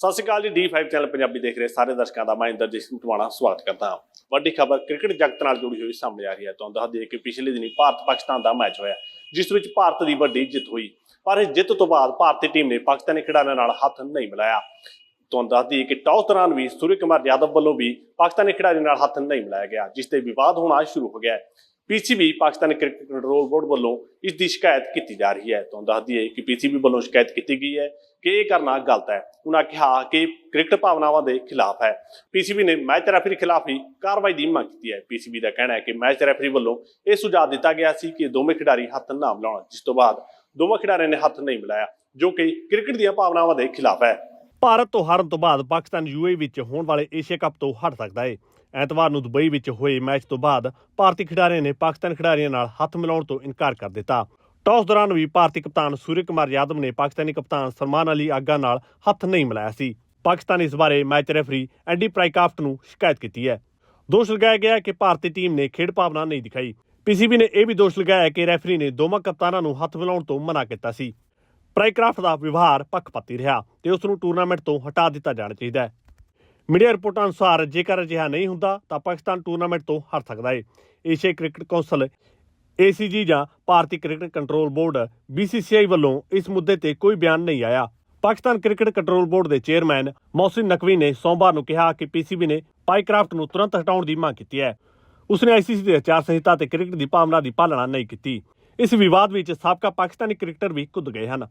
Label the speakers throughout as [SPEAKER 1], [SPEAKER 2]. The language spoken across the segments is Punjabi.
[SPEAKER 1] ਸਤਿ ਸ਼੍ਰੀ ਅਕਾਲ ਜੀ D5 ਚੈਨਲ ਪੰਜਾਬੀ ਦੇਖ ਰਹੇ ਸਾਰੇ ਦਰਸ਼ਕਾਂ ਦਾ। ਮੈਂ ਇੰਦਰਜੀਤ ਸਿੰਘ ਟਵਾਣਾ ਸਵਾਗਤ ਕਰਦਾ ਹਾਂ। ਵੱਡੀ ਖਬਰ ਕ੍ਰਿਕਟ ਜਗਤ ਨਾਲ ਜੁੜੀ ਹੋਈ ਸਾਹਮਣੇ ਆ ਰਹੀ ਹੈ। ਤੁਹਾਨੂੰ ਦੱਸ ਦਈਏ ਕਿ ਪਿਛਲੇ ਦਿਨੀ ਭਾਰਤ ਪਾਕਿਸਤਾਨ ਦਾ ਮੈਚ ਹੋਇਆ, ਜਿਸ ਵਿੱਚ ਭਾਰਤ ਦੀ ਵੱਡੀ ਜਿੱਤ ਹੋਈ। ਪਰ ਇਸ ਜਿੱਤ ਤੋਂ ਬਾਅਦ ਭਾਰਤੀ ਟੀਮ ਨੇ ਪਾਕਿਸਤਾਨੀ ਖਿਡਾਰੀਆਂ ਨਾਲ ਹੱਥ ਨਹੀਂ ਮਿਲਾਇਆ। ਤੁਹਾਨੂੰ ਦੱਸ ਦਈਏ ਕਿ ਟੌਸ ਦੌਰਾਨ ਵੀ ਸੂਰਜ ਕੁਮਾਰ ਯਾਦਵ ਵੱਲੋਂ ਵੀ ਪਾਕਿਸਤਾਨੀ ਖਿਡਾਰੀ ਨਾਲ ਹੱਥ ਨਹੀਂ ਮਿਲਾਇਆ ਗਿਆ, ਜਿਸ ਤੇ ਵਿਵਾਦ ਹੋਣਾ ਸ਼ੁਰੂ ਹੋ ਗਿਆ ਹੈ। PCB Pakistani cricket control board ਵੱਲੋਂ ਇਸ ਦੀ ਸ਼ਿਕਾਇਤ ਕੀਤੀ ਜਾ ਰਹੀ ਹੈ। ਤੁਹਾਨੂੰ ਦੱਸ ਦਈਏ ਕਿ ਪੀਸੀਬੀ ਵੱਲੋਂ ਸ਼ਿਕਾਇਤ ਕੀਤੀ ਗਈ ਹੈ ਕਿ ਇਹ ਕਰਨਾ ਗਲਤ ਹੈ। ਉਹਨਾਂ ਕਿਹਾ ਕਿ ਕ੍ਰਿਕਟ ਭਾਵਨਾਵਾਂ ਦੇ ਖਿਲਾਫ ਹੈ। ਪੀਸੀਬੀ ਨੇ ਮੈਚ ਰੈਫਰੀ ਖਿਲਾਫ ਹੀ ਕਾਰਵਾਈ ਦੀ ਮੰਗ ਕੀਤੀ ਹੈ। ਪੀਸੀਬੀ ਦਾ ਕਹਿਣਾ ਹੈ ਕਿ ਮੈਚ ਰੈਫਰੀ ਵੱਲੋਂ ਇਹ ਸੁਝਾਅ ਦਿੱਤਾ ਗਿਆ ਸੀ ਕਿ ਦੋਵੇਂ ਖਿਡਾਰੀ ਹੱਥ ਨਾ ਮਿਲਾਉਣ, ਜਿਸ ਤੋਂ ਬਾਅਦ ਦੋਵਾਂ ਖਿਡਾਰੀਆਂ ਨੇ ਹੱਥ ਨਹੀਂ ਮਿਲਾਇਆ, ਜੋ ਕਿ ਕ੍ਰਿਕਟ ਦੀਆਂ ਭਾਵਨਾਵਾਂ ਦੇ ਖਿਲਾਫ ਹੈ। ਭਾਰਤ ਤੋਂ ਹਾਰਨ ਤੋਂ ਬਾਅਦ ਪਾਕਿਸਤਾਨ ਯੂਏ ਵਿੱਚ ਹੋਣ ਵਾਲੇ ਏਸ਼ੀਆ ਕੱਪ ਤੋਂ ਹਟ ਸਕਦਾ ਹੈ ਐਤਵਾਰ ਨੂੰ ਦੁਬਈ ਵਿੱਚ ਹੋਏ ਮੈਚ ਤੋਂ ਬਾਅਦ ਭਾਰਤੀ ਖਿਡਾਰੀਆਂ ਨੇ ਪਾਕਿਸਤਾਨ ਖਿਡਾਰੀਆਂ ਨਾਲ ਹੱਥ ਮਿਲਾਉਣ ਤੋਂ ਇਨਕਾਰ ਕਰ ਦਿੱਤਾ। ਟਾਸ ਦੌਰਾਨ ਵੀ ਭਾਰਤੀ ਕਪਤਾਨ ਸੂਰਜ ਕੁਮਾਰ ਯਾਦਵ ਨੇ ਪਾਕਿਸਤਾਨੀ ਕਪਤਾਨ ਸਲਮਾਨ ਅਲੀ ਆਗਾ ਨਾਲ ਹੱਥ ਨਹੀਂ ਮਿਲਾਇਆ ਸੀ। ਪਾਕਿਸਤਾਨ ਇਸ ਬਾਰੇ ਮੈਚ ਰੈਫਰੀ ਐਂਡੀ ਪ੍ਰਾਈਕਾਫਟ ਨੂੰ ਸ਼ਿਕਾਇਤ ਕੀਤੀ ਹੈ। ਦੋਸ਼ ਲਗਾਇਆ ਗਿਆ ਕਿ ਭਾਰਤੀ ਟੀਮ ਨੇ ਖੇਡ ਭਾਵਨਾ ਨਹੀਂ ਦਿਖਾਈ। ਪੀਸੀਬੀ ਨੇ ਇਹ ਵੀ ਦੋਸ਼ ਲਗਾਇਆ ਕਿ ਰੈਫਰੀ ਨੇ ਦੋਵਾਂ ਕਪਤਾਨਾਂ ਨੂੰ ਹੱਥ ਮਿਲਾਉਣ ਤੋਂ ਮਨਾ ਕੀਤਾ ਸੀ। ਪ੍ਰਾਈਕ੍ਰਾਫਟ ਦਾ ਵਿਵਹਾਰ ਪੱਖਪਾਤੀ ਰਿਹਾ ਤੇ ਉਸ ਨੂੰ ਟੂਰਨਾਮੈਂਟ ਤੋਂ ਹਟਾ ਦਿੱਤਾ ਜਾਣਾ ਚਾਹੀਦਾ ਹੈ। ਮੀਡੀਆ ਰਿਪੋਰਟਾਂ ਅਨੁਸਾਰ ਜੇਕਰ ਅਜਿਹਾ ਨਹੀਂ ਹੁੰਦਾ ਤਾਂ ਪਾਕਿਸਤਾਨ ਟੂਰਨਾਮੈਂਟ ਤੋਂ ਹਟ ਸਕਦਾ ਹੈ। ਏਸ਼ੀਆ ਕ੍ਰਿਕਟ ਕੌਂਸਲ ACG ਜਾਂ ਭਾਰਤੀ ਕ੍ਰਿਕਟ ਕੰਟਰੋਲ ਬੋਰਡ BCCI ਵੱਲੋਂ ਇਸ ਮੁੱਦੇ ਤੇ ਕੋਈ ਬਿਆਨ ਨਹੀਂ ਆਇਆ। ਪਾਕਿਸਤਾਨ ਕ੍ਰਿਕਟ ਕੰਟਰੋਲ ਬੋਰਡ ਦੇ ਚੇਅਰਮੈਨ ਮੌਸਿਨ ਨਕਵੀ ਨੇ ਸੋਮਵਾਰ ਨੂੰ ਕਿਹਾ ਕਿ PCB ਨੇ ਪਾਈਕ੍ਰਾਫਟ ਨੂੰ ਤੁਰੰਤ ਹਟਾਉਣ ਦੀ ਮੰਗ ਕੀਤੀ ਹੈ। ਉਸਨੇ ICC ਦੇ ਆਚਾਰ ਸੰਹਿਤਾ ਤੇ ਕ੍ਰਿਕਟ ਦੀ ਭਾਵਨਾ ਦੀ ਪਾਲਣਾ ਨਹੀਂ ਕੀਤੀ। ਇਸ ਵਿਵਾਦ ਵਿੱਚ ਸਾਬਕਾ ਪਾਕਿਸਤਾਨੀ ਕ੍ਰਿਕਟਰ ਵੀ ਕੁੱਦ ਗਏ ਹਨ।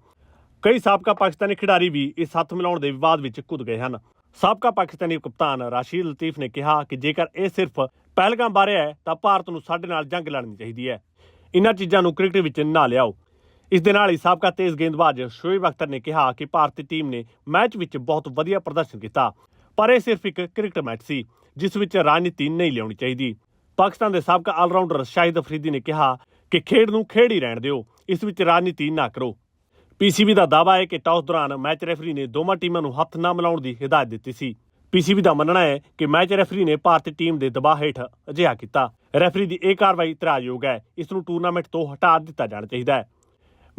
[SPEAKER 1] ਕਈ ਸਾਬਕਾ ਪਾਕਿਸਤਾਨੀ ਖਿਡਾਰੀ ਵੀ ਇਸ ਹੱਥ ਮਿਲਾਉਣ ਦੇ ਵਿਵਾਦ ਵਿੱਚ ਕੁੱਦ ਗਏ ਹਨ। ਸਾਬਕਾ ਪਾਕਿਸਤਾਨੀ ਕਪਤਾਨ ਰਾਸ਼ੀਦ ਲਤੀਫ ਨੇ ਕਿਹਾ ਕਿ ਜੇਕਰ ਇਹ ਸਿਰਫ ਪਹਿਲਗਾਮ ਬਾਰੇ ਹੈ, ਤਾਂ ਭਾਰਤ ਨੂੰ ਸਾਡੇ ਨਾਲ ਜੰਗ ਲੜਨੀ ਚਾਹੀਦੀ ਹੈ। ਇਨ੍ਹਾਂ ਚੀਜ਼ਾਂ ਨੂੰ ਕ੍ਰਿਕਟ ਵਿੱਚ ਨਾ ਲਿਆਓ। ਇਸ ਦੇ ਨਾਲ ਹੀ ਸਾਬਕਾ ਤੇਜ਼ ਗੇਂਦਬਾਜ਼ ਸ਼ੋਇਬ ਅਖਤਰ ਨੇ ਕਿਹਾ ਕਿ ਭਾਰਤੀ ਟੀਮ ਨੇ ਮੈਚ ਵਿੱਚ ਬਹੁਤ ਵਧੀਆ ਪ੍ਰਦਰਸ਼ਨ ਕੀਤਾ, ਪਰ ਇਹ ਸਿਰਫ ਇੱਕ ਕ੍ਰਿਕਟ ਮੈਚ ਸੀ, ਜਿਸ ਵਿੱਚ ਰਾਜਨੀਤੀ ਨਹੀਂ ਲਿਆਉਣੀ ਚਾਹੀਦੀ। ਪਾਕਿਸਤਾਨ ਦੇ ਸਾਬਕਾ ਆਲਰਾਊਂਡਰ ਸ਼ਾਹਿਦ ਅਫਰੀਦੀ ਨੇ ਕਿਹਾ ਕਿ ਖੇਡ ਨੂੰ ਖੇਡ ਹੀ ਰਹਿਣ ਦਿਓ, ਇਸ ਵਿੱਚ ਰਾਜਨੀਤੀ ਨਾ ਕਰੋ। ਪੀਸੀਬੀ ਦਾ ਦਾਅਵਾ ਹੈ ਕਿ ਟਾਸ ਦੌਰਾਨ ਮੈਚ ਰੈਫਰੀ ਨੇ ਦੋਵਾਂ ਟੀਮਾਂ ਨੂੰ ਹੱਥ ਨਾ ਮਿਲਾਉਣ ਦੀ ਹਦਾਇਤ ਦਿੱਤੀ ਸੀ। ਪੀਸੀਬੀ ਦਾ ਮੰਨਣਾ ਹੈ ਕਿ ਮੈਚ ਰੈਫਰੀ ਨੇ ਭਾਰਤੀ ਟੀਮ ਦੇ ਦਬਾਅ ਹੇਠ ਅਜਿਹਾ ਕੀਤਾ। ਰੈਫਰੀ ਦੀ ਇਹ ਕਾਰਵਾਈ ਇਤਰਾਜ਼ਯੋਗ ਹੈ। ਇਸ ਨੂੰ ਟੂਰਨਾਮੈਂਟ ਤੋਂ ਹਟਾ ਦਿੱਤਾ ਜਾਣਾ ਚਾਹੀਦਾ ਹੈ।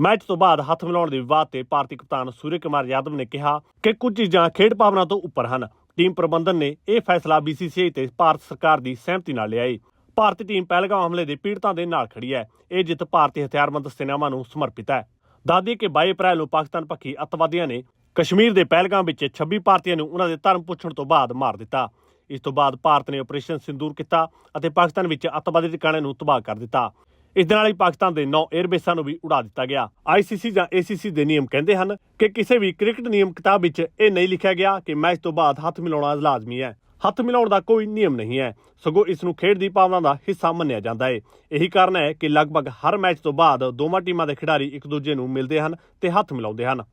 [SPEAKER 1] ਮੈਚ ਤੋਂ ਬਾਅਦ ਹੱਥ ਮਿਲਾਉਣ ਦੇ ਵਿਵਾਦ ਤੇ ਭਾਰਤੀ ਕਪਤਾਨ ਸੂਰਜ ਕੁਮਾਰ ਯਾਦਵ ਨੇ ਕਿਹਾ ਕਿ ਕੁਝ ਚੀਜ਼ਾਂ ਖੇਡ ਭਾਵਨਾ ਤੋਂ ਉੱਪਰ ਹਨ। ਟੀਮ ਪ੍ਰਬੰਧਨ ਨੇ ਇਹ ਫੈਸਲਾ BCCI ਤੇ ਭਾਰਤ ਸਰਕਾਰ ਦੀ ਸਹਿਮਤੀ ਨਾਲ ਲਿਆ ਹੈ ਭਾਰਤੀ ਟੀਮ ਪਹਿਲਗਾਮ ਹਮਲੇ ਦੇ ਪੀੜਤਾਂ ਦੇ ਨਾਲ ਖੜੀ ਹੈ। ਇਹ ਜਿੱਤ ਭਾਰਤੀ ਹਥਿਆਰਬੰਦ ਸੈਨਾਵਾਂ ਨੂੰ ਸਮਰਪਿਤ ਹੈ। ਦਾਦੀ ਕਿ 22 ਅਪ੍ਰੈਲ ਨੂੰ ਪਾਕਿਸਤਾਨ ਪੱਖੀ ਅੱਤਵਾਦੀਆਂ ਨੇ ਕਸ਼ਮੀਰ ਦੇ ਪਹਿਲਗਾਮ ਵਿੱਚ 26 ਭਾਰਤੀਆਂ ਨੂੰ ਉਹਨਾਂ ਦੇ ਧਰਮ ਪੁੱਛਣ ਤੋਂ ਬਾਅਦ ਮਾਰ ਦਿੱਤਾ। ਇਸ ਤੋਂ ਬਾਅਦ ਭਾਰਤ ਨੇ ਆਪਰੇਸ਼ਨ ਸਿੰਦੂਰ ਕੀਤਾ ਅਤੇ ਪਾਕਿਸਤਾਨ ਵਿੱਚ ਅੱਤਵਾਦੀ ਟਿਕਾਣੇ ਨੂੰ ਤਬਾਹ ਕਰ ਦਿੱਤਾ। ਇਸ ਦੇ ਨਾਲ ਹੀ ਪਾਕਿਸਤਾਨ ਦੇ 9 에ਅਰਬੇਸਾਂ ਨੂੰ ਵੀ ਉਡਾ ਦਿੱਤਾ ਗਿਆ। ICC ਜਾਂ ACC ਦੇ ਨਿਯਮ ਕਹਿੰਦੇ ਹਨ ਕਿ ਕਿਸੇ ਵੀ ਕ੍ਰਿਕਟ ਨਿਯਮ ਕਿਤਾਬ ਵਿੱਚ ਇਹ ਨਹੀਂ ਲਿਖਿਆ ਗਿਆ ਕਿ ਮੈਚ ਤੋਂ ਬਾਅਦ ਹੱਥ ਮਿਲਾਉਣਾ ਲਾਜ਼ਮੀ ਹੈ। ਹੱਥ ਮਿਲਾਉਣ ਦਾ ਕੋਈ ਨਿਯਮ ਨਹੀਂ ਹੈ। ਸਗੋਂ ਇਸ ਨੂੰ ਖੇਡ ਦੀ ਭਾਵਨਾ ਦਾ ਹਿੱਸਾ ਮੰਨਿਆ ਜਾਂਦਾ ਹੈ। ਇਹੀ ਕਾਰਨ ਹੈ ਕਿ ਲਗਭਗ ਹਰ ਮੈਚ ਤੋਂ ਬਾਅਦ ਦੋਵਾਂ ਟੀਮਾਂ ਦੇ ਖਿਡਾਰੀ ਇੱਕ ਦੂਜੇ ਨੂੰ ਮਿਲਦੇ ਹਨ ਤੇ ਹੱਥ ਮਿਲਾਉਂਦੇ ਹਨ।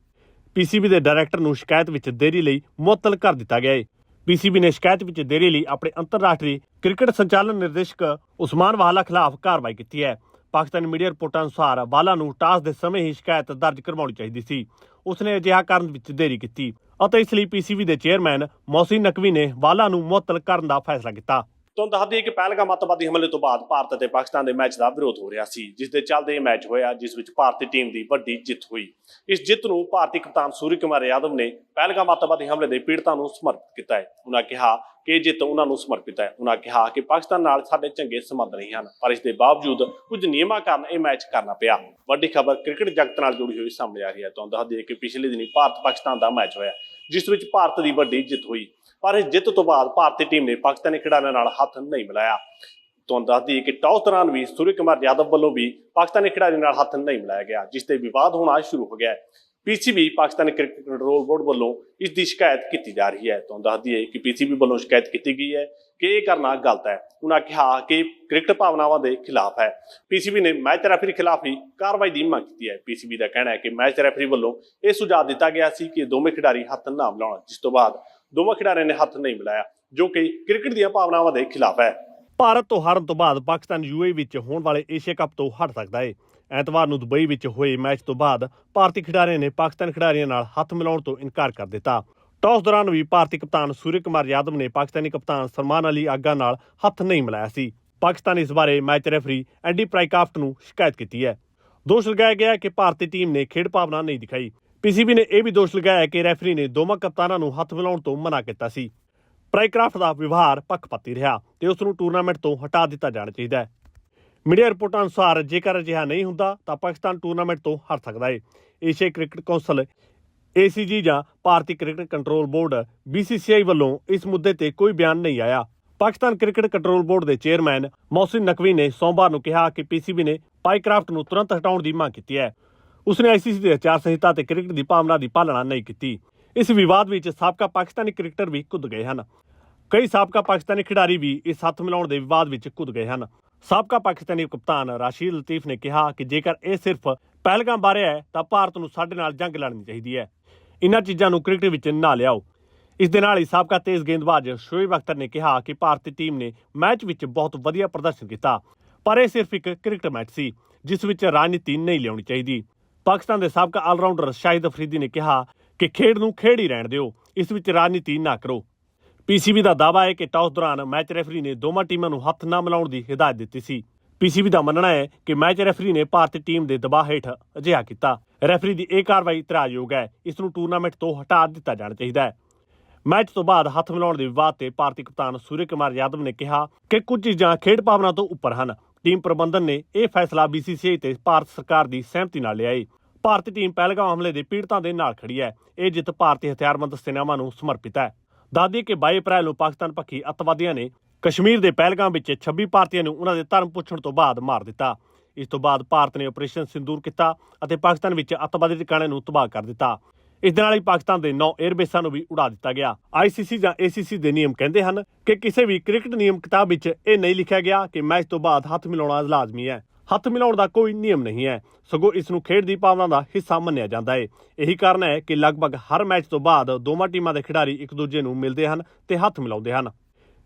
[SPEAKER 1] ਪੀਸੀਬੀ ਦੇ ਡਾਇਰੈਕਟਰ ਨੂੰ ਸ਼ਿਕਾਇਤ ਵਿੱਚ ਦੇਰੀ ਲਈ ਮੁਅੱਤਲ ਕਰ ਦਿੱਤਾ ਗਿਆ ਹੈ। ਪੀਸੀਬੀ ਨੇ ਸ਼ਿਕਾਇਤ ਵਿੱਚ ਦੇਰੀ ਲਈ ਆਪਣੇ ਅੰਤਰਰਾਸ਼ਟਰੀ ਕ੍ਰਿਕਟ ਸੰਚਾਲਨ ਨਿਰਦੇਸ਼ਕ ਉਸਮਾਨ ਵਾਲਾ ਖਿਲਾਫ ਕਾਰਵਾਈ ਕੀਤੀ ਹੈ। ਪਾਕਿਸਤਾਨੀ ਮੀਡੀਆ ਰਿਪੋਰਟਾਂ ਅਨੁਸਾਰ ਵਾਲਾ ਨੂੰ ਟਾਸ ਦੇ ਸਮੇਂ ਹੀ ਸ਼ਿਕਾਇਤ ਦਰਜ ਕਰਵਾਉਣੀ ਚਾਹੀਦੀ ਸੀ। ਉਸਨੇ ਅਜਿਹਾ ਕਰਨ ਵਿੱਚ ਦੇਰੀ ਕੀਤੀ ਅਤੇ ਇਸ ਲਈ ਪੀਸੀਬੀ ਦੇ ਚੇਅਰਮੈਨ ਮੌਸਿਨ ਨਕਵੀ ਨੇ ਵਾਲਾ ਨੂੰ ਮੁਅੱਤਲ ਕਰਨ ਦਾ ਫੈਸਲਾ ਕੀਤਾ। ਤੁਹਾਨੂੰ ਦੱਸ ਦਈਏ ਕਿ ਪਹਿਲਗਾਮ ਅੱਤਵਾਦੀ ਹਮਲੇ ਤੋਂ ਬਾਅਦ ਭਾਰਤ ਅਤੇ ਪਾਕਿਸਤਾਨ ਦੇ ਮੈਚ ਦਾ ਵਿਰੋਧ ਹੋ ਰਿਹਾ ਸੀ ਜਿਸ ਦੇ ਚੱਲਦੇ ਇਹ ਮੈਚ ਹੋਇਆ, ਜਿਸ ਵਿੱਚ ਭਾਰਤੀ ਟੀਮ ਦੀ ਵੱਡੀ ਜਿੱਤ ਹੋਈ। ਇਸ ਜਿੱਤ ਨੂੰ ਭਾਰਤੀ ਕਪਤਾਨ ਸੂਰਜ ਕੁਮਾਰ ਯਾਦਵ ਨੇ ਪਹਿਲਗਾਮ ਅੱਤਵਾਦੀ ਹਮਲੇ ਦੇ ਪੀੜਤਾਂ ਨੂੰ ਸਮਰਪਿਤ ਕੀਤਾ ਹੈ। ਉਹਨਾਂ ਕਿਹਾ ਕਿ ਇਹ ਜਿੱਤ ਉਹਨਾਂ ਨੂੰ ਸਮਰਪਿਤ ਹੈ। ਉਹਨਾਂ ਕਿਹਾ ਕਿ ਪਾਕਿਸਤਾਨ ਨਾਲ ਸਾਡੇ ਚੰਗੇ ਸੰਬੰਧ ਨਹੀਂ ਹਨ, ਪਰ ਇਸ ਦੇ ਬਾਵਜੂਦ ਕੁਝ ਨਿਯਮਾਂ ਕਾਰਨ ਇਹ ਮੈਚ ਕਰਨਾ ਪਿਆ। ਵੱਡੀ ਖਬਰ ਕ੍ਰਿਕਟ ਜਗਤ ਨਾਲ ਜੁੜੀ ਹੋਈ ਸਾਹਮਣੇ ਆ ਰਹੀ ਹੈ। ਤੁਹਾਨੂੰ ਦੱਸ ਦਈਏ ਕਿ ਪਿਛਲੇ ਦਿਨੀ ਭਾਰਤ ਪਾਕਿਸਤਾਨ ਦਾ ਮੈਚ ਹੋਇਆ, ਜਿਸ ਵਿੱਚ ਭਾਰਤ ਦੀ ਵੱਡੀ ਜਿੱਤ ਹੋਈ। ਪਰ ਇਸ ਜਿੱਤ ਤੋਂ ਬਾਅਦ ਭਾਰਤੀ ਟੀਮ ਨੇ ਪਾਕਿਸਤਾਨੀ ਖਿਡਾਰੀਆਂ ਨਾਲ ਹੱਥ ਨਹੀਂ ਮਿਲਾਇਆ। ਤੁਹਾਨੂੰ ਦੱਸ ਦਈਏ ਕਿ ਟਾਸ ਦੌਰਾਨ ਵੀ ਸੂਰਜ ਕੁਮਾਰ ਯਾਦਵ ਵੱਲੋਂ ਵੀ ਪਾਕਿਸਤਾਨੀ ਖਿਡਾਰੀ ਨਾਲ ਹੱਥ ਨਹੀਂ ਮਿਲਾਇਆ ਗਿਆ, ਜਿਸ ਤੇ ਵਿਵਾਦ ਹੋਣਾ ਸ਼ੁਰੂ ਹੋ ਗਿਆ ਹੈ। PCB Pakistani cricket control board ਵੱਲੋਂ ਇਸ ਦੀ ਸ਼ਿਕਾਇਤ ਕੀਤੀ ਜਾ ਰਹੀ ਹੈ। ਤੁਹਾਨੂੰ ਦੱਸ ਦਈਏ ਕਿ ਪੀਸੀਬੀ ਵੱਲੋਂ ਸ਼ਿਕਾਇਤ ਕੀਤੀ ਗਈ ਹੈ ਕਿ ਇਹ ਕਰਨਾ ਗਲਤ ਹੈ। ਉਹਨਾਂ ਕਿਹਾ ਕਿ ਕ੍ਰਿਕਟ ਭਾਵਨਾਵਾਂ ਦੇ ਖਿਲਾਫ ਹੈ। ਪੀਸੀਬੀ ਨੇ ਮੈਚ ਰੈਫਰੀ ਖਿਲਾਫ ਹੀ ਕਾਰਵਾਈ ਦੀ ਮੰਗ ਕੀਤੀ ਹੈ। ਪੀਸੀਬੀ ਦਾ ਕਹਿਣਾ ਹੈ ਕਿ ਮੈਚ ਰੈਫਰੀ ਵੱਲੋਂ ਇਹ ਸੁਝਾਅ ਦਿੱਤਾ ਗਿਆ ਸੀ ਕਿ ਦੋਵੇਂ ਖਿਡਾਰੀ ਹੱਥ ਨਾ ਮਿਲਾਉਣ। ਜਿਸ ਤੋਂ ਬਾਅਦ ਦੋਵਾਂ ਖਿਡਾਰੀਆਂ ਨੇ ਹੱਥ ਨਹੀਂ ਮਿਲਾਇਆ, ਜੋ ਕਿ ਕ੍ਰਿਕਟ ਦੀਆਂ ਭਾਵਨਾਵਾਂ ਦੇ ਖਿਲਾਫ ਹੈ। ਭਾਰਤ ਤੋਂ ਹਾਰਨ ਤੋਂ ਬਾਅਦ ਪਾਕਿਸਤਾਨ ਯੂਏ ਵਿੱਚ ਹੋਣ ਵਾਲੇ ਏਸ਼ੀਆ ਕੱਪ ਤੋਂ ਹਟ ਸਕਦਾ ਹੈ ਐਤਵਾਰ ਨੂੰ ਦੁਬਈ ਵਿੱਚ ਹੋਏ ਮੈਚ ਤੋਂ ਬਾਅਦ ਭਾਰਤੀ ਖਿਡਾਰੀਆਂ ਨੇ ਪਾਕਿਸਤਾਨ ਖਿਡਾਰੀਆਂ ਨਾਲ ਹੱਥ ਮਿਲਾਉਣ ਤੋਂ ਇਨਕਾਰ ਕਰ ਦਿੱਤਾ। ਟਾਸ ਦੌਰਾਨ ਵੀ ਭਾਰਤੀ ਕਪਤਾਨ ਸੂਰਜ ਕੁਮਾਰ ਯਾਦਵ ਨੇ ਪਾਕਿਸਤਾਨੀ ਕਪਤਾਨ ਸਲਮਾਨ ਅਲੀ ਆਗਾ ਨਾਲ ਹੱਥ ਨਹੀਂ ਮਿਲਾਇਆ ਸੀ। ਪਾਕਿਸਤਾਨ ਇਸ ਬਾਰੇ ਮੈਚ ਰੈਫਰੀ ਐਂਡੀ ਪ੍ਰਾਈਕਾਫਟ ਨੂੰ ਸ਼ਿਕਾਇਤ ਕੀਤੀ ਹੈ। ਦੋਸ਼ ਲਗਾਇਆ ਗਿਆ ਕਿ ਭਾਰਤੀ ਟੀਮ ਨੇ ਖੇਡ ਭਾਵਨਾ ਨਹੀਂ ਦਿਖਾਈ। ਪੀਸੀਬੀ ਨੇ ਇਹ ਵੀ ਦੋਸ਼ ਲਗਾਇਆ ਕਿ ਰੈਫਰੀ ਨੇ ਦੋਵਾਂ ਕਪਤਾਨਾਂ ਨੂੰ ਹੱਥ ਮਿਲਾਉਣ ਤੋਂ ਮਨਾ ਕੀਤਾ ਸੀ। ਪ੍ਰਾਈਕਰਾਫਟ ਦਾ ਵਿਵਹਾਰ ਪੱਖਪਾਤੀ ਰਿਹਾ ਤੇ ਉਸ ਨੂੰ ਟੂਰਨਾਮੈਂਟ ਤੋਂ ਹਟਾ ਦਿੱਤਾ ਜਾਣਾ ਚਾਹੀਦਾ ਹੈ। ਮੀਡੀਆ ਰਿਪੋਰਟਾਂ ਅਨੁਸਾਰ ਜੇਕਰ ਅਜਿਹਾ ਨਹੀਂ ਹੁੰਦਾ ਤਾਂ ਪਾਕਿਸਤਾਨ ਟੂਰਨਾਮੈਂਟ ਤੋਂ ਹਟ ਸਕਦਾ ਹੈ। ਏਸ਼ੀਆ ਕ੍ਰਿਕਟ ਕੌਂਸਲ ACG ਜਾਂ ਭਾਰਤੀ ਕ੍ਰਿਕਟ ਕੰਟਰੋਲ ਬੋਰਡ BCCI ਵੱਲੋਂ ਇਸ ਮੁੱਦੇ ਤੇ ਕੋਈ ਬਿਆਨ ਨਹੀਂ ਆਇਆ। ਪਾਕਿਸਤਾਨ ਕ੍ਰਿਕਟ ਕੰਟਰੋਲ ਬੋਰਡ ਦੇ ਚੇਅਰਮੈਨ ਮੌਸਿਨ ਨਕਵੀ ਨੇ ਸੋਮਵਾਰ ਨੂੰ ਕਿਹਾ ਕਿ PCB ਨੇ ਪਾਈਕ੍ਰਾਫਟ ਨੂੰ ਤੁਰੰਤ ਹਟਾਉਣ ਦੀ ਮੰਗ ਕੀਤੀ ਹੈ। ਉਸਨੇ ICC ਦੇ ਆਚਾਰ ਸੰਹਿਤਾ ਤੇ ਕ੍ਰਿਕਟ ਦੀ ਭਾਵਨਾ ਦੀ ਪਾਲਣਾ ਨਹੀਂ ਕੀਤੀ। ਇਸ ਵਿਵਾਦ ਵਿੱਚ ਸਾਬਕਾ ਪਾਕਿਸਤਾਨੀ ਕ੍ਰਿਕਟਰ ਵੀ ਕੁੱਦ ਗਏ ਹਨ। ਕਈ ਸਾਬਕਾ ਪਾਕਿਸਤਾਨੀ ਖਿਡਾਰੀ ਵੀ ਇਸ ਹੱਥ ਮਿਲਾਉਣ ਦੇ ਵਿਵਾਦ ਵਿੱਚ ਕੁੱਦ ਗਏ ਹਨ। ਸਾਬਕਾ ਪਾਕਿਸਤਾਨੀ ਕਪਤਾਨ ਰਾਸ਼ੀਦ ਲਤੀਫ ਨੇ ਕਿਹਾ ਕਿ ਜੇਕਰ ਇਹ ਸਿਰਫ ਪਹਿਲਗਾਮ ਬਾਰੇ ਹੈ, ਤਾਂ ਭਾਰਤ ਨੂੰ ਸਾਡੇ ਨਾਲ ਜੰਗ ਲੜਨੀ ਚਾਹੀਦੀ ਹੈ। ਇਨ੍ਹਾਂ ਚੀਜ਼ਾਂ ਨੂੰ ਕ੍ਰਿਕਟ ਵਿੱਚ ਨਾ ਲਿਆਓ। ਇਸ ਦੇ ਨਾਲ ਹੀ ਸਾਬਕਾ ਤੇਜ਼ ਗੇਂਦਬਾਜ਼ ਸ਼ੋਇਬ ਅਖਤਰ ਨੇ ਕਿਹਾ ਕਿ ਭਾਰਤੀ ਟੀਮ ਨੇ ਮੈਚ ਵਿੱਚ ਬਹੁਤ ਵਧੀਆ ਪ੍ਰਦਰਸ਼ਨ ਕੀਤਾ, ਪਰ ਇਹ ਸਿਰਫ ਇੱਕ ਕ੍ਰਿਕਟ ਮੈਚ ਸੀ, ਜਿਸ ਵਿੱਚ ਰਾਜਨੀਤੀ ਨਹੀਂ ਲਿਆਉਣੀ ਚਾਹੀਦੀ। ਪਾਕਿਸਤਾਨ ਦੇ ਸਾਬਕਾ ਆਲਰਾਊਂਡਰ ਸ਼ਾਹਿਦ ਅਫਰੀਦੀ ਨੇ ਕਿਹਾ ਕਿ ਖੇਡ ਨੂੰ ਖੇਡ ਹੀ ਰਹਿਣ ਦਿਓ, ਇਸ ਵਿੱਚ ਰਾਜਨੀਤੀ ਨਾ ਕਰੋ। ਪੀਸੀਬੀ ਦਾ ਦਾਅਵਾ ਹੈ ਕਿ ਟਾਸ ਦੌਰਾਨ ਮੈਚ ਰੈਫਰੀ ਨੇ ਦੋਵਾਂ ਟੀਮਾਂ ਨੂੰ ਹੱਥ ਨਾ ਮਿਲਾਉਣ ਦੀ ਹਦਾਇਤ ਦਿੱਤੀ ਸੀ। ਪੀਸੀਬੀ ਦਾ ਮੰਨਣਾ ਹੈ ਕਿ ਮੈਚ ਰੈਫਰੀ ਨੇ ਭਾਰਤੀ ਟੀਮ ਦੇ ਦਬਾਅ ਹੇਠ ਅਜਿਹਾ ਕੀਤਾ। ਰੈਫਰੀ ਦੀ ਇਹ ਕਾਰਵਾਈ ਇਤਰਾਜ਼ਯੋਗ ਹੈ, ਇਸ ਨੂੰ ਟੂਰਨਾਮੈਂਟ ਤੋਂ ਹਟਾ ਦਿੱਤਾ ਜਾਣਾ ਚਾਹੀਦਾ ਹੈ। ਮੈਚ ਤੋਂ ਬਾਅਦ ਹੱਥ ਮਿਲਾਉਣ ਦੇ ਵਿਵਾਦ ਤੇ ਭਾਰਤੀ ਕਪਤਾਨ ਸੂਰਯ ਕੁਮਾਰ ਯਾਦਵ ਨੇ ਕਿਹਾ ਕਿ ਕੁਝ ਚੀਜ਼ਾਂ ਖੇਡ ਭਾਵਨਾ ਤੋਂ ਉੱਪਰ ਹਨ। ਟੀਮ ਪ੍ਰਬੰਧਨ ਨੇ ਇਹ ਫੈਸਲਾ BCCI ਤੇ ਭਾਰਤ ਸਰਕਾਰ ਦੀ ਸਹਿਮਤੀ ਨਾਲ ਲਿਆ ਹੈ ਭਾਰਤੀ ਟੀਮ ਪਹਿਲਗਾਮ ਹਮਲੇ ਦੇ ਪੀੜਤਾਂ ਦੇ ਨਾਲ ਖੜੀ ਹੈ। ਇਹ ਜਿੱਤ ਭਾਰਤੀ ਹਥਿਆਰਬੰਦ ਸੈਨਾਵਾਂ ਨੂੰ ਸਮਰਪਿਤ ਹੈ। ਦਾਦੀ ਕਿ 22 ਅਪ੍ਰੈਲ ਨੂੰ ਪਾਕਿਸਤਾਨ ਪੱਖੀ ਅੱਤਵਾਦੀਆਂ ਨੇ ਕਸ਼ਮੀਰ ਦੇ ਪਹਿਲਗਾਮ ਵਿੱਚ 26 ਭਾਰਤੀਆਂ ਨੂੰ ਉਹਨਾਂ ਦੇ ਧਰਮ ਪੁੱਛਣ ਤੋਂ ਬਾਅਦ ਮਾਰ ਦਿੱਤਾ। ਇਸ ਤੋਂ ਬਾਅਦ ਭਾਰਤ ਨੇ ਆਪਰੇਸ਼ਨ ਸਿੰਦੂਰ ਕੀਤਾ ਅਤੇ ਪਾਕਿਸਤਾਨ ਵਿੱਚ ਅੱਤਵਾਦੀ ਟਿਕਾਣਿਆਂ ਨੂੰ ਤਬਾਹ ਕਰ ਦਿੱਤਾ। ਇਸ ਦੇ ਨਾਲ ਹੀ ਪਾਕਿਸਤਾਨ ਦੇ 9 에ਅਰਬੇਸਾਂ ਨੂੰ ਵੀ ਉਡਾ ਦਿੱਤਾ ਗਿਆ। ICC ਜਾਂ ACC ਦੇ ਨਿਯਮ ਕਹਿੰਦੇ ਹਨ ਕਿ ਕਿਸੇ ਵੀ ਕ੍ਰਿਕਟ ਨਿਯਮ ਕਿਤਾਬ ਵਿੱਚ ਇਹ ਨਹੀਂ ਲਿਖਿਆ ਗਿਆ ਕਿ ਮੈਚ ਤੋਂ ਬਾਅਦ ਹੱਥ ਮਿਲਾਉਣਾ ਲਾਜ਼ਮੀ ਹੈ। ਹੱਥ ਮਿਲਾਉਣ ਦਾ ਕੋਈ ਨਿਯਮ ਨਹੀਂ ਹੈ। ਸਗੋਂ ਇਸ ਨੂੰ ਖੇਡ ਦੀ ਭਾਵਨਾ ਦਾ ਹਿੱਸਾ ਮੰਨਿਆ ਜਾਂਦਾ ਹੈ। ਇਹੀ ਕਾਰਨ ਹੈ ਕਿ ਲਗਭਗ ਹਰ ਮੈਚ ਤੋਂ ਬਾਅਦ ਦੋਵਾਂ ਟੀਮਾਂ ਦੇ ਖਿਡਾਰੀ ਇੱਕ ਦੂਜੇ ਨੂੰ ਮਿਲਦੇ ਹਨ ਤੇ ਹੱਥ ਮਿਲਾਉਂਦੇ ਹਨ।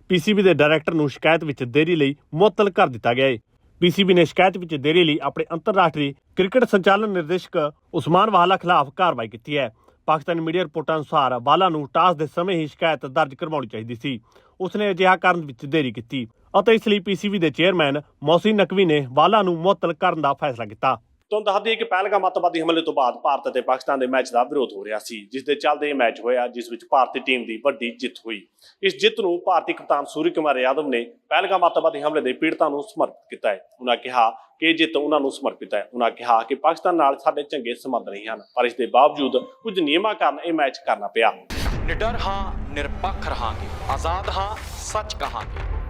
[SPEAKER 1] ਪੀਸੀਬੀ ਦੇ ਡਾਇਰੈਕਟਰ ਨੂੰ ਸ਼ਿਕਾਇਤ ਵਿੱਚ ਦੇਰੀ ਲਈ ਮੁਅੱਤਲ ਕਰ ਦਿੱਤਾ ਗਿਆ ਹੈ। ਪੀਸੀਬੀ ਨੇ ਸ਼ਿਕਾਇਤ ਵਿੱਚ ਦੇਰੀ ਲਈ ਆਪਣੇ ਅੰਤਰਰਾਸ਼ਟਰੀ ਕ੍ਰਿਕਟ ਸੰਚਾਲਨ ਨਿਰਦੇਸ਼ਕ ਉਸਮਾਨ ਵਾਲਾ ਖਿਲਾਫ ਕਾਰਵਾਈ ਕੀਤੀ ਹੈ। ਪਾਕਿਸਤਾਨੀ ਮੀਡੀਆ ਰਿਪੋਰਟਾਂ ਅਨੁਸਾਰ ਵਾਲਾ ਨੂੰ ਟਾਸ ਦੇ ਸਮੇਂ ਹੀ ਸ਼ਿਕਾਇਤ ਦਰਜ ਕਰਵਾਉਣੀ ਚਾਹੀਦੀ ਸੀ। ਉਸਨੇ ਅਜਿਹਾ ਕਰਨ ਵਿੱਚ ਦੇਰੀ ਕੀਤੀ। ਅਤੇ ਇਸ ਲਈ ਪੀਸੀਬੀ ਦੇ ਚੇਅਰਮੈਨ ਮੌਸੀ ਨਕਵੀ ਨੇ ਵਾਲਾ ਨੂੰ ਮੁਅੱਤਲ ਕਰਨ ਦਾ ਫੈਸਲਾ ਕੀਤਾ। ਤੁਹਾਨੂੰ ਦੱਸ ਦਈਏ ਕਿ ਪਹਿਲਗਾਮ ਅੱਤਵਾਦੀ ਹਮਲੇ ਤੋਂ ਬਾਅਦ ਭਾਰਤ ਅਤੇ ਪਾਕਿਸਤਾਨ ਦੇ ਮੈਚ ਦਾ ਵਿਰੋਧ ਹੋ ਰਿਹਾ ਸੀ ਜਿਸ ਦੇ ਚੱਲਦੇ ਇਹ ਮੈਚ ਹੋਇਆ ਜਿਸ ਵਿੱਚ ਭਾਰਤੀ ਟੀਮ ਦੀ ਵੱਡੀ ਜਿੱਤ ਹੋਈ। ਇਸ ਜਿੱਤ ਨੂੰ ਭਾਰਤੀ ਕਪਤਾਨ ਸੂਰਜ ਕੁਮਾਰ ਯਾਦਵ ਨੇ ਪਹਿਲਗਾਮ ਅੱਤਵਾਦੀ ਹਮਲੇ ਦੇ ਪੀੜਤਾਂ ਨੂੰ ਸਮਰਪਿਤ ਕੀਤਾ ਹੈ। ਉਹਨਾਂ ਕਿਹਾ ਕਿ ਇਹ ਜਿੱਤ ਉਹਨਾਂ ਨੂੰ ਸਮਰਪਿਤ ਹੈ। ਉਹਨਾਂ ਕਿਹਾ ਕਿ ਪਾਕਿਸਤਾਨ ਨਾਲ ਸਾਡੇ ਚੰਗੇ ਸੰਬੰਧ ਨਹੀਂ ਹਨ ਪਰ ਇਸ ਦੇ ਬਾਵਜੂਦ ਕੁਝ ਨਿਯਮਾਂ ਕਾਰਨ ਇਹ ਮੈਚ ਕਰਨਾ ਪਿਆ।
[SPEAKER 2] ਨਿਡਰ ਹਾਂ ਨਿਰਪੱਖ ਰਹਾਂਗੇ ਆਜ਼ਾਦ ਹਾਂ ਸੱਚ ਕਹਾਂਗੇ।